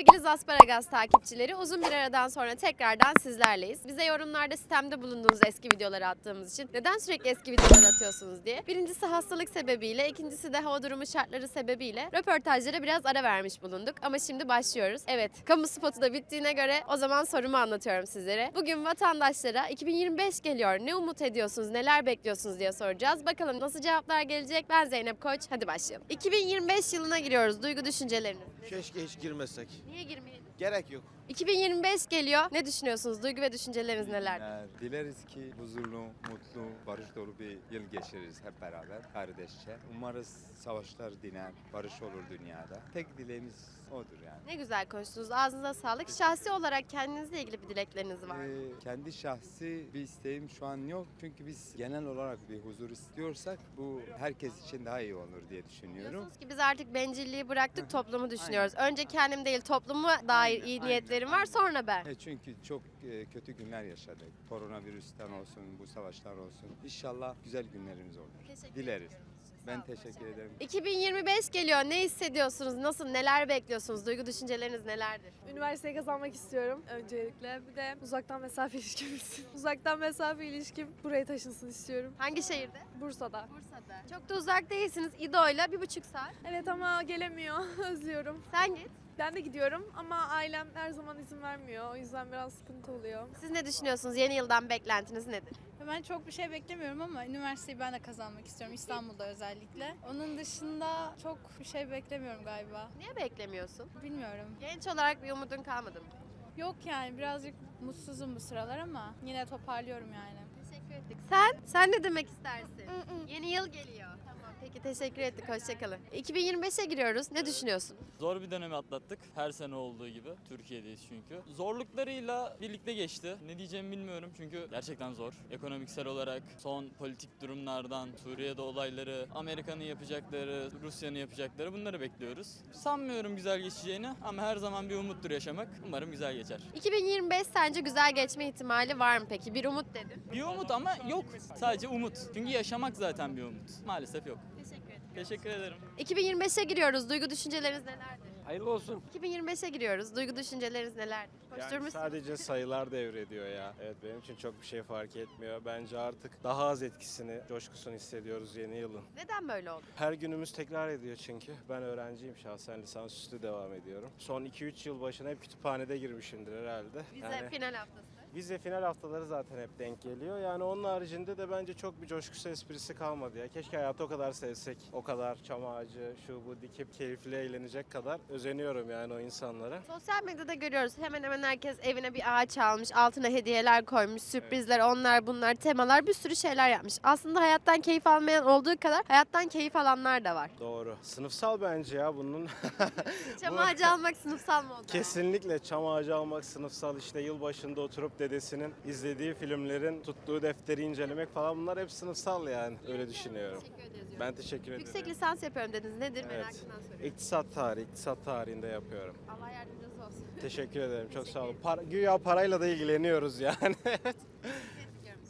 Sevgili Zasparagas takipçileri uzun bir aradan sonra tekrardan sizlerleyiz. Bize yorumlarda sistemde bulunduğunuz eski videoları attığımız için neden sürekli eski videolar atıyorsunuz diye. Birincisi hastalık sebebiyle, ikincisi de hava durumu şartları sebebiyle röportajlara biraz ara vermiş bulunduk. Ama şimdi başlıyoruz. Evet, kamu spotu da bittiğine göre o zaman sorumu anlatıyorum sizlere. Bugün vatandaşlara 2025 geliyor. Ne umut ediyorsunuz, neler bekliyorsunuz diye soracağız. Bakalım nasıl cevaplar gelecek? Ben Zeynep Koç. Hadi başlayalım. 2025 yılına giriyoruz. Duygu düşünceleriniz. Keşke hiç girmesek. Niye girmeyelim? Gerek yok. 2025 geliyor. Ne düşünüyorsunuz? Duygu ve düşünceleriniz neler? Yani dileriz ki huzurlu, mutlu, barış dolu bir yıl geçiririz hep beraber kardeşçe. Umarız savaşlar diner, barış olur dünyada. Tek dileğimiz odur yani. Ne güzel konuştunuz. Ağzınıza sağlık. Şahsi olarak kendinizle ilgili bir dilekleriniz var mı? Ee, kendi şahsi bir isteğim şu an yok. Çünkü biz genel olarak bir huzur istiyorsak bu herkes için daha iyi olur diye düşünüyorum. Diyorsunuz ki biz artık bencilliği bıraktık, toplumu düşünüyoruz. Önce kendim değil, topluma dair iyi aynen, niyetlerim var, sonra ben. E çünkü çok e, kötü günler yaşadık. Koronavirüsten olsun, bu savaşlar olsun. İnşallah güzel günlerimiz olur. Teşekkür Dileriz. ediyorum. Ben teşekkür ederim. 2025 geliyor. Ne hissediyorsunuz? Nasıl? Neler bekliyorsunuz? Duygu düşünceleriniz nelerdir? Üniversiteyi kazanmak istiyorum öncelikle. Bir de uzaktan mesafe ilişkim. Uzaktan mesafe ilişkim buraya taşınsın istiyorum. Hangi şehirde? Bursa'da. Bursa'da. Çok da uzak değilsiniz. İdo'yla bir buçuk saat. Evet ama gelemiyor. Özlüyorum. Sen git. Ben de gidiyorum ama ailem her zaman izin vermiyor. O yüzden biraz sıkıntı oluyor. Siz ne düşünüyorsunuz? Yeni yıldan beklentiniz nedir? Ben çok bir şey beklemiyorum ama üniversiteyi ben de kazanmak istiyorum İstanbul'da özellikle. Onun dışında çok bir şey beklemiyorum galiba. Niye beklemiyorsun? Bilmiyorum. Genç olarak bir umudun kalmadı mı? Yok yani birazcık mutsuzum bu sıralar ama yine toparlıyorum yani. Teşekkür ettik. Sen? Sen ne demek istersin? Yeni yıl geliyor. Peki teşekkür ettik. Hoşçakalın. 2025'e giriyoruz. Ne düşünüyorsun? Zor bir dönemi atlattık. Her sene olduğu gibi. Türkiye'deyiz çünkü. Zorluklarıyla birlikte geçti. Ne diyeceğimi bilmiyorum çünkü gerçekten zor. Ekonomiksel olarak son politik durumlardan, Suriye'de olayları, Amerika'nın yapacakları, Rusya'nın yapacakları bunları bekliyoruz. Sanmıyorum güzel geçeceğini ama her zaman bir umuttur yaşamak. Umarım güzel geçer. 2025 sence güzel geçme ihtimali var mı peki? Bir umut dedin. Bir umut ama yok. Sadece umut. Çünkü yaşamak zaten bir umut. Maalesef yok. Teşekkür ederim. Teşekkür ederim. 2025'e giriyoruz. Duygu düşünceleriniz nelerdir? Hayırlı olsun. 2025'e giriyoruz. Duygu düşünceleriniz nelerdir? Yani Koşturmuşsunuz. sadece sayılar devrediyor ya. Evet benim için çok bir şey fark etmiyor. Bence artık daha az etkisini, coşkusunu hissediyoruz yeni yılın. Neden böyle oldu? Her günümüz tekrar ediyor çünkü. Ben öğrenciyim şahsen lisansüstü devam ediyorum. Son 2-3 yıl başına hep kütüphanede girmişimdir herhalde. Bize Yani final haftası. Vize final haftaları zaten hep denk geliyor. Yani onun haricinde de bence çok bir coşkusu esprisi kalmadı ya. Keşke hayatı o kadar sevsek. O kadar çam ağacı, şu bu dikip keyifli eğlenecek kadar özeniyorum yani o insanlara. Sosyal medyada görüyoruz. Hemen hemen herkes evine bir ağaç almış. Altına hediyeler koymuş. Sürprizler, onlar bunlar, temalar bir sürü şeyler yapmış. Aslında hayattan keyif almayan olduğu kadar hayattan keyif alanlar da var. Doğru. Sınıfsal bence ya bunun. Çam Bu- ağacı almak sınıfsal mı oldu? Kesinlikle çam ağacı almak sınıfsal işte yılbaşında oturup dedesinin izlediği filmlerin tuttuğu defteri incelemek falan bunlar hep sınıfsal yani öyle düşünüyorum. Teşekkür ediyorum. Ben teşekkür ederim. Yüksek lisans yapıyorum dediniz. Nedir Evet. merakından soruyorum. İktisat tarihi, iktisat tarihinde yapıyorum. Allah yardımcınız olsun. Teşekkür ederim. Çok sağ olun. Para, güya parayla da ilgileniyoruz yani.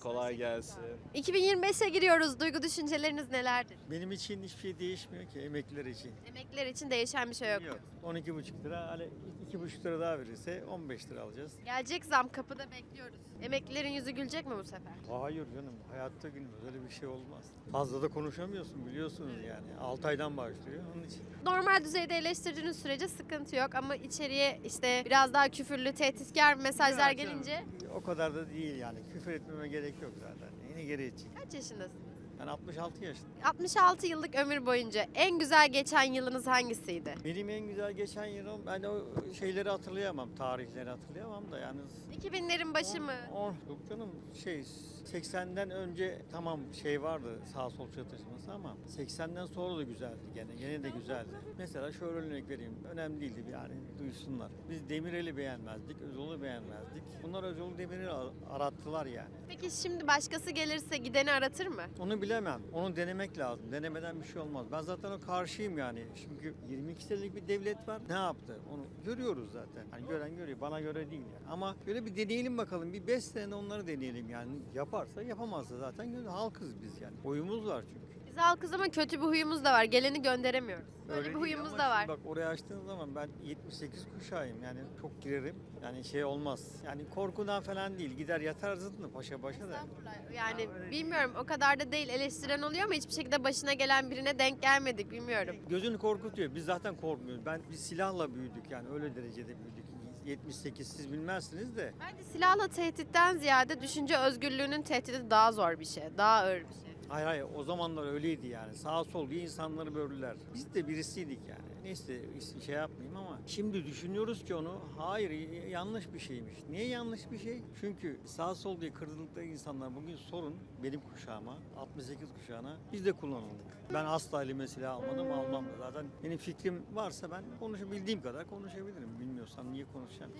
Kolay gelsin. 2025'e giriyoruz. Duygu düşünceleriniz nelerdir? Benim için hiçbir şey değişmiyor ki emekliler için. Emekliler için değişen bir şey yok. Yok. 12,5 lira hani 2,5 lira daha verirse 15 lira alacağız. Gelecek zam kapıda bekliyoruz. Emeklilerin yüzü gülecek mi bu sefer? Hayır canım hayatta gülmez öyle bir şey olmaz. Fazla da konuşamıyorsun biliyorsunuz yani. 6 aydan başlıyor onun için. Normal düzeyde eleştirdiğiniz sürece sıkıntı yok ama içeriye işte biraz daha küfürlü, tehditkar mesajlar gelince O kadar da değil yani küfür etmeme gerek yok zaten. Yine gerekecek. kaç yaşındasınız? Ben 66 yaşındayım. 66 yıllık ömür boyunca en güzel geçen yılınız hangisiydi? Benim en güzel geçen yılım ben o şeyleri hatırlayamam. Tarihleri hatırlayamam da yani 2000'lerin başı mı? Oh, yok canım şey 80'den önce tamam şey vardı sağ sol çatışması ama 80'den sonra da güzeldi gene. Gene de güzeldi. Mesela şöyle örnek vereyim. Önemli değildi yani duysunlar. Biz Demirel'i beğenmezdik, Özol'u beğenmezdik. Bunlar Özol'u Demirel'i ar- arattılar yani. Peki şimdi başkası gelirse gideni aratır mı? Onu bilemem. Onu denemek lazım. Denemeden bir şey olmaz. Ben zaten o karşıyım yani. Çünkü 22 senelik bir devlet var. Ne yaptı? Onu görüyoruz zaten. Hani gören görüyor. Bana göre değil yani. Ama böyle bir deneyelim bakalım. Bir 5 sene onları deneyelim yani. Yaparsa yapamazsa zaten halkız biz yani. Oyumuz var çünkü. Biz Halkız ama kötü bir huyumuz da var. Geleni gönderemiyoruz. Böyle bir değil huyumuz ama da şimdi var. Bak oraya açtığın zaman ben 78 kuşağıyım yani çok girerim. Yani şey olmaz. Yani korkudan falan değil. Gider yatar zıttını paşa başa da. Yani bilmiyorum o kadar da değil eleştiren oluyor ama hiçbir şekilde başına gelen birine denk gelmedik bilmiyorum. Gözünü korkutuyor. Biz zaten korkmuyoruz. Ben biz silahla büyüdük yani öyle derecede büyüdük. 78 siz bilmezsiniz de. Bence silahla tehditten ziyade düşünce özgürlüğünün tehdidi daha zor bir şey. Daha ağır bir şey. Hayır hayır o zamanlar öyleydi yani. Sağ sol diye insanları böldüler. Biz de birisiydik yani. Neyse şey yapmayayım ama şimdi düşünüyoruz ki onu hayır yanlış bir şeymiş. Niye yanlış bir şey? Çünkü sağ sol diye kırıldıkları insanlar bugün sorun benim kuşağıma 68 kuşağına biz de kullanıldık. Ben asla elime silah almadım almam da. Zaten benim fikrim varsa ben konuşabildiğim kadar konuşabilirim. Bilmiyorsam niye konuşacağım?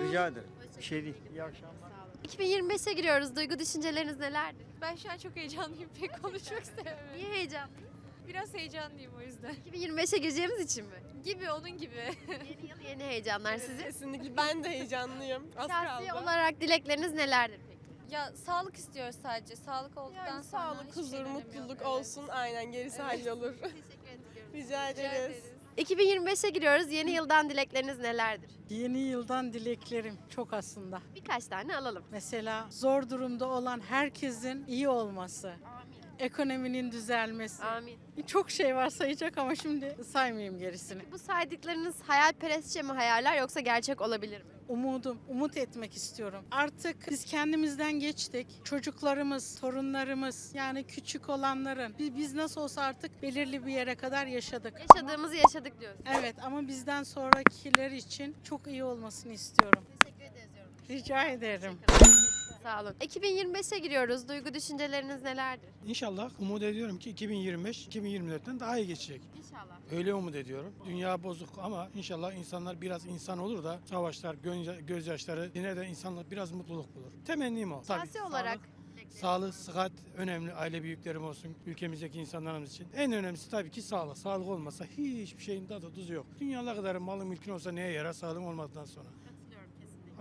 Rica ederim. Bir şey değil. İyi akşamlar. 2025'e giriyoruz. Duygu düşünceleriniz nelerdir? Ben şu an çok heyecanlıyım. Pek konuşmak istemiyorum. Niye heyecanlısınız? Biraz heyecanlıyım o yüzden. 2025'e gireceğimiz için mi? Gibi onun gibi. Yeni yıl yeni heyecanlar sizin. Kesinlikle ben de heyecanlıyım. Az Şahsi kaldı. olarak dilekleriniz nelerdir peki? Ya sağlık istiyoruz sadece. Sağlık olduktan Yani sonra sağlık, huzur, önemi mutluluk olsun. Aynen gerisi hallolur. Teşekkür ediyorum. Rica ederiz. 2025'e giriyoruz. Yeni yıldan dilekleriniz nelerdir? Yeni yıldan dileklerim çok aslında. Birkaç tane alalım. Mesela zor durumda olan herkesin iyi olması, ekonominin düzelmesi. Amin. Çok şey var sayacak ama şimdi saymayayım gerisini. Bu saydıklarınız hayalperestçe mi hayaller yoksa gerçek olabilir mi? Umudum, umut etmek istiyorum. Artık biz kendimizden geçtik. Çocuklarımız, torunlarımız yani küçük olanların biz, biz nasıl olsa artık belirli bir yere kadar yaşadık. Yaşadığımızı yaşadık diyorsun. Evet ama bizden sonrakiler için çok iyi olmasını istiyorum. Teşekkür ederiz. Rica ederim. Sağ olun. 2025'e giriyoruz. Duygu düşünceleriniz nelerdir? İnşallah umut ediyorum ki 2025 2024'ten daha iyi geçecek. İnşallah. Öyle umut ediyorum. Dünya bozuk ama inşallah insanlar biraz insan olur da savaşlar, gönce- gözyaşları yine de insanlar biraz mutluluk bulur. Temennim o. Tabii Siyasi sağlık- olarak Sağlık, sıhhat önemli. Aile büyüklerim olsun, ülkemizdeki insanlarımız için. En önemlisi tabii ki sağlık. Sağlık olmasa hiçbir şeyin tadı tuzu yok. Dünya kadar malın mülkün olsa neye yarar sağlığın olmadıktan sonra.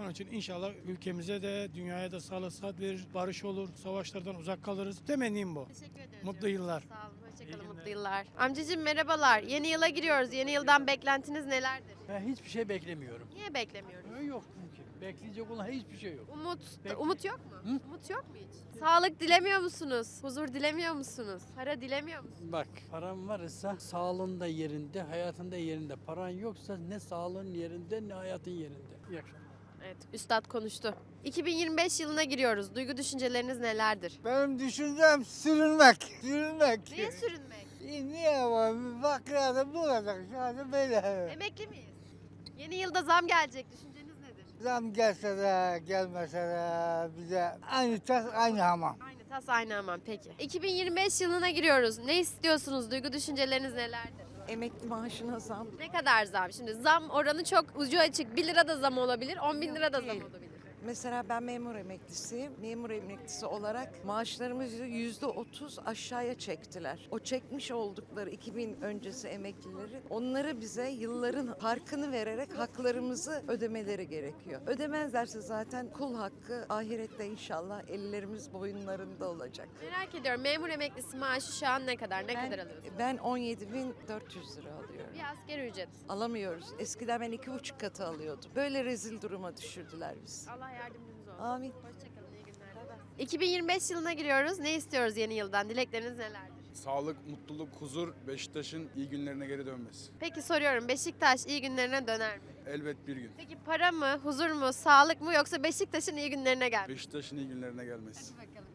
Onun için inşallah ülkemize de dünyaya da sağlık, sıhhat verir, barış olur, savaşlardan uzak kalırız. Temennim bu. Teşekkür ederiz. Mutlu yıllar. Sağ olun. Hoşçakalın. Mutlu yıllar. Amcacığım merhabalar. Yeni yıla giriyoruz. Yeni yıldan beklentiniz nelerdir? Ben hiçbir şey beklemiyorum. Niye beklemiyoruz? Yok çünkü. Bekleyecek olan hiçbir şey yok. Umut, Bekle- umut yok mu? Hı? Umut yok mu hiç? Sağlık dilemiyor musunuz? Huzur dilemiyor musunuz? Para dilemiyor musunuz? Bak paran varsa sağlığın da yerinde, hayatın da yerinde. Paran yoksa ne sağlığın yerinde ne hayatın yerinde. İyi akşamlar. Evet, üstad konuştu. 2025 yılına giriyoruz. Duygu düşünceleriniz nelerdir? Benim düşüncem sürünmek. Sürünmek. Niye sürünmek? E, Niye var? Ya bu kadar. Şu anda böyle. Emekli miyiz? Yeni yılda zam gelecek. Düşünceniz nedir? Zam gelse de gelmese de bize aynı tas aynı hamam. Aynı tas aynı aman peki. 2025 yılına giriyoruz. Ne istiyorsunuz? Duygu düşünceleriniz nelerdir? Emekli maaşına zam. Ne kadar zam? Şimdi zam oranı çok ucu açık. 1 lira da zam olabilir, 10 bin lira da zam olabilir. Mesela ben memur emeklisiyim. Memur emeklisi olarak maaşlarımızı yüzde otuz aşağıya çektiler. O çekmiş oldukları 2000 öncesi emeklileri onları bize yılların farkını vererek haklarımızı ödemeleri gerekiyor. Ödemezlerse zaten kul hakkı ahirette inşallah ellerimiz boyunlarında olacak. Merak ediyorum memur emeklisi maaşı şu an ne kadar? Ne kadar alıyorsunuz? Ben 17.400 lira alıyorum. Bir asgari ücret. Alamıyoruz. Eskiden ben iki buçuk katı alıyordum. Böyle rezil duruma düşürdüler bizi. Allah yardımcınız olsun. Amin. Hoşçakalın, iyi günler. 2025 yılına giriyoruz. Ne istiyoruz yeni yıldan? Dilekleriniz nelerdir? Sağlık, mutluluk, huzur, Beşiktaş'ın iyi günlerine geri dönmesi. Peki soruyorum. Beşiktaş iyi günlerine döner mi? Elbet bir gün. Peki para mı, huzur mu, sağlık mı yoksa Beşiktaş'ın iyi günlerine gel? Beşiktaş'ın iyi günlerine gelmesi. bakalım.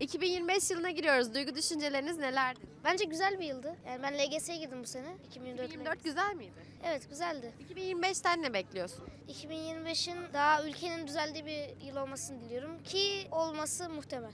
İyi günler dileriz. 2025 yılına giriyoruz. Duygu düşünceleriniz nelerdir? Bence güzel bir yıldı. Yani ben LGS'ye girdim bu sene. 2024. 2024 güzel miydi? Evet güzeldi. 2025'ten ne bekliyorsun? 2025'in daha ülkenin düzeldiği bir yıl olmasını diliyorum ki olması muhtemel.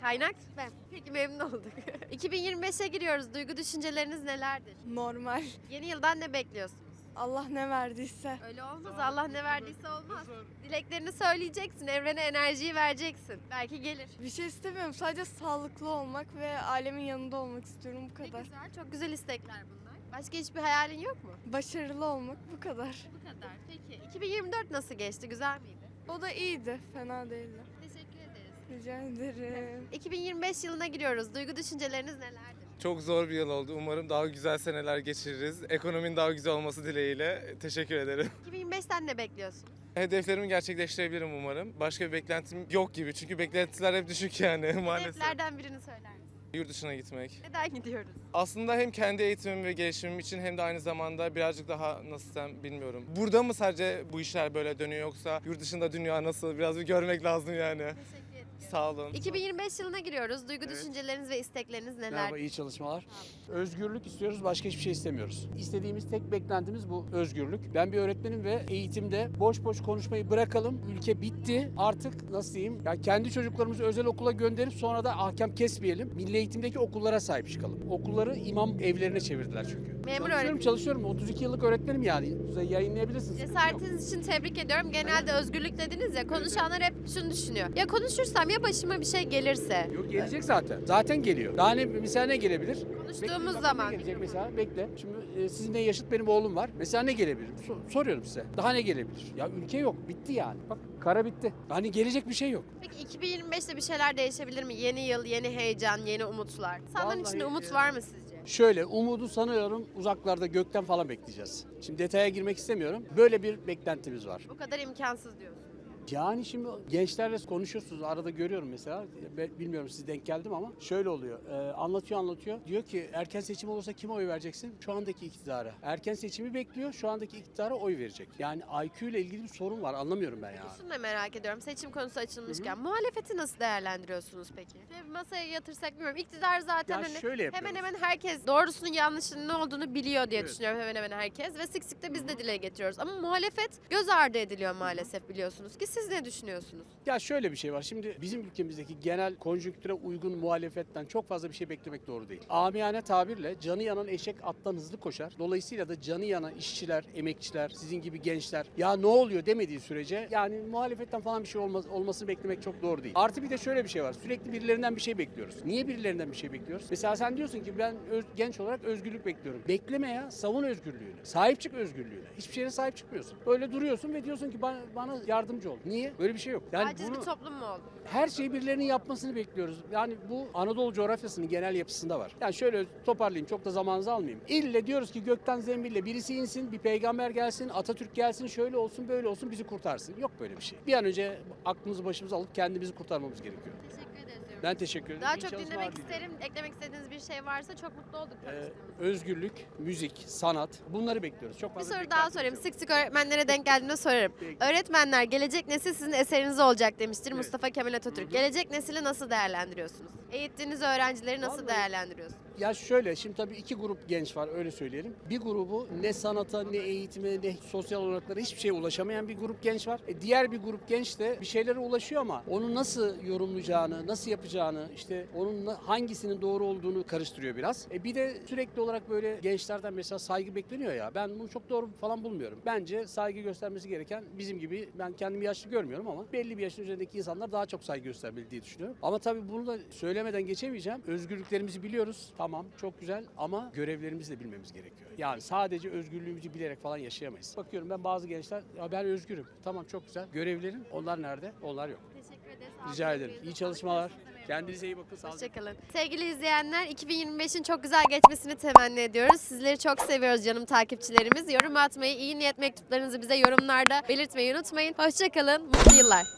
Kaynak? Ben. Peki memnun olduk. 2025'e giriyoruz. Duygu düşünceleriniz nelerdir? Normal. Yeni yıldan ne bekliyorsunuz? Allah ne verdiyse. Öyle olmaz. Allah ne verdiyse olmaz. Dileklerini söyleyeceksin. Evrene enerjiyi vereceksin. Belki gelir. Bir şey istemiyorum. Sadece sağlıklı olmak ve ailemin yanında olmak istiyorum bu Ne kadar. güzel. Çok güzel istekler bunlar. Başka hiçbir hayalin yok mu? Başarılı olmak bu kadar. Bu kadar. Peki. 2024 nasıl geçti? Güzel miydi? O da iyiydi. Fena değildi. Teşekkür ederiz. Rica ederim. 2025 yılına giriyoruz. Duygu düşünceleriniz nelerdir? Çok zor bir yıl oldu. Umarım daha güzel seneler geçiririz. Ekonominin daha güzel olması dileğiyle. Teşekkür ederim. 2025'ten ne bekliyorsun? Hedeflerimi gerçekleştirebilirim umarım. Başka bir beklentim yok gibi. Çünkü beklentiler hep düşük yani maalesef. Hedeflerden birini söyler misin? Yurt dışına gitmek. Neden gidiyoruz? Aslında hem kendi eğitimim ve gelişimim için hem de aynı zamanda birazcık daha nasıl desem bilmiyorum. Burada mı sadece bu işler böyle dönüyor yoksa yurt dışında dünya nasıl biraz bir görmek lazım yani. Teşekkür. Sağ olun. 2025 yılına giriyoruz. Duygu düşünceleriniz ve istekleriniz neler? Merhaba, iyi çalışmalar. Özgürlük istiyoruz, başka hiçbir şey istemiyoruz. İstediğimiz tek beklentimiz bu özgürlük. Ben bir öğretmenim ve eğitimde boş boş konuşmayı bırakalım. Ülke bitti. Artık nasıl diyeyim? Ya kendi çocuklarımızı özel okula gönderip sonra da ahkam kesmeyelim. Milli eğitimdeki okullara sahip çıkalım. Okulları imam evlerine çevirdiler çünkü. Memur çalışıyorum, öğretmen. çalışıyorum. 32 yıllık öğretmenim yani. Size yayınlayabilirsiniz. Cesaretiniz için tebrik ediyorum. Genelde özgürlük dediniz ya konuşanlar hep şunu düşünüyor. Ya konuşursam ya başıma bir şey gelirse. Yok gelecek zaten. Zaten geliyor. Daha ne, mesela ne gelebilir? Konuştuğumuz Bekle, bak ne zaman. gelecek mesela bekle. Şimdi e, sizinle yaşıt benim oğlum var. Mesela ne gelebilir? So- soruyorum size. Daha ne gelebilir? Ya ülke yok. Bitti yani. Bak kara bitti. Hani gelecek bir şey yok. Peki 2025'te bir şeyler değişebilir mi? Yeni yıl, yeni heyecan, yeni umutlar. İnsanların Vallahi, içinde umut e, var mı sizce? Şöyle umudu sanıyorum uzaklarda gökten falan bekleyeceğiz. Şimdi detaya girmek istemiyorum. Böyle bir beklentimiz var. Bu kadar imkansız diyorsun. Yani şimdi gençlerle konuşuyorsunuz. Arada görüyorum mesela. Bilmiyorum siz denk geldim ama şöyle oluyor. Ee, anlatıyor anlatıyor. Diyor ki erken seçim olursa kime oy vereceksin? Şu andaki iktidara. Erken seçimi bekliyor. Şu andaki iktidara oy verecek. Yani IQ ile ilgili bir sorun var. Anlamıyorum ben ya. Şunu da merak ediyorum. Seçim konusu açılmışken muhalefeti nasıl değerlendiriyorsunuz peki? Şöyle bir masaya yatırsak bilmiyorum. İktidar zaten Ya hani şöyle yapıyoruz. hemen hemen herkes doğrusunun yanlışının ne olduğunu biliyor diye Evet. düşünüyorum hemen hemen herkes ve sık sık da biz de dile getiriyoruz. Ama muhalefet göz ardı ediliyor maalesef biliyorsunuz ki siz ne düşünüyorsunuz? Ya şöyle bir şey var. Şimdi bizim ülkemizdeki genel konjonktüre uygun muhalefetten çok fazla bir şey beklemek doğru değil. Amiyane tabirle canı yanan eşek attan hızlı koşar. Dolayısıyla da canı yanan işçiler, emekçiler, sizin gibi gençler ya ne oluyor demediği sürece yani muhalefetten falan bir şey olmaz, olmasını beklemek çok doğru değil. Artı bir de şöyle bir şey var. Sürekli birilerinden bir şey bekliyoruz. Niye birilerinden bir şey bekliyoruz? Mesela sen diyorsun ki ben öz- genç olarak özgürlük bekliyorum. Bekleme ya. Savun özgürlüğünü. Sahip çık özgürlüğüne. Hiçbir şeye sahip çıkmıyorsun. Öyle duruyorsun ve diyorsun ki bana, bana yardımcı ol. Niye? Böyle bir şey yok. Yani Aciz bunu- bir toplum mu oldu? her şeyi birilerinin yapmasını bekliyoruz. Yani bu Anadolu coğrafyasının genel yapısında var. Yani şöyle toparlayayım çok da zamanınızı almayayım. İlle diyoruz ki gökten zembille birisi insin, bir peygamber gelsin, Atatürk gelsin, şöyle olsun böyle olsun bizi kurtarsın. Yok böyle bir şey. Bir an önce aklımızı başımıza alıp kendimizi kurtarmamız gerekiyor. Teşekkür. Ben teşekkür ederim. Daha İyi çok çalışmalar dinlemek diliyorum. isterim. Eklemek istediğiniz bir şey varsa çok mutlu olduk. Ee, özgürlük, müzik, sanat bunları bekliyoruz. Çok Bir fazla soru bir daha beklentimiz sorayım. yok. Sık sık öğretmenlere denk geldiğinde sorarım. Peki. Öğretmenler gelecek nesil sizin eseriniz olacak demiştir. Mustafa Kemal Atatürk. Gelecek nesili nasıl değerlendiriyorsunuz? Eğittiğiniz öğrencileri nasıl Vallahi- değerlendiriyorsunuz? Ya şöyle şimdi tabii iki grup genç var öyle söyleyelim. Bir grubu ne sanata ne eğitime ne sosyal olanaklara hiçbir şeye ulaşamayan bir grup genç var. E diğer bir grup genç de bir şeylere ulaşıyor ama onu nasıl yorumlayacağını, nasıl yapacağını, işte onun hangisinin doğru olduğunu karıştırıyor biraz. E bir de sürekli olarak böyle gençlerden mesela saygı bekleniyor ya. Ben bunu çok doğru falan bulmuyorum. Bence saygı göstermesi gereken bizim gibi ben kendimi yaşlı görmüyorum ama belli bir yaşın üzerindeki insanlar daha çok saygı göstermeli diye düşünüyorum. Ama tabii bunu da söylemeden geçemeyeceğim. Özgürlüklerimizi biliyoruz. Tamam çok güzel ama görevlerimizi de bilmemiz gerekiyor. Yani sadece özgürlüğümüzü bilerek falan yaşayamayız. Bakıyorum ben bazı gençler ya ben özgürüm. Tamam çok güzel. Görevlerin onlar nerede? Onlar yok. Teşekkür ederiz. Rica ederim. İyi çalışmalar. Kendinize iyi bakın. Hoşçakalın. Sevgili izleyenler 2025'in çok güzel geçmesini temenni ediyoruz. Sizleri çok seviyoruz canım takipçilerimiz. Yorum atmayı, iyi niyet mektuplarınızı bize yorumlarda belirtmeyi unutmayın. Hoşçakalın. Mutlu yıllar.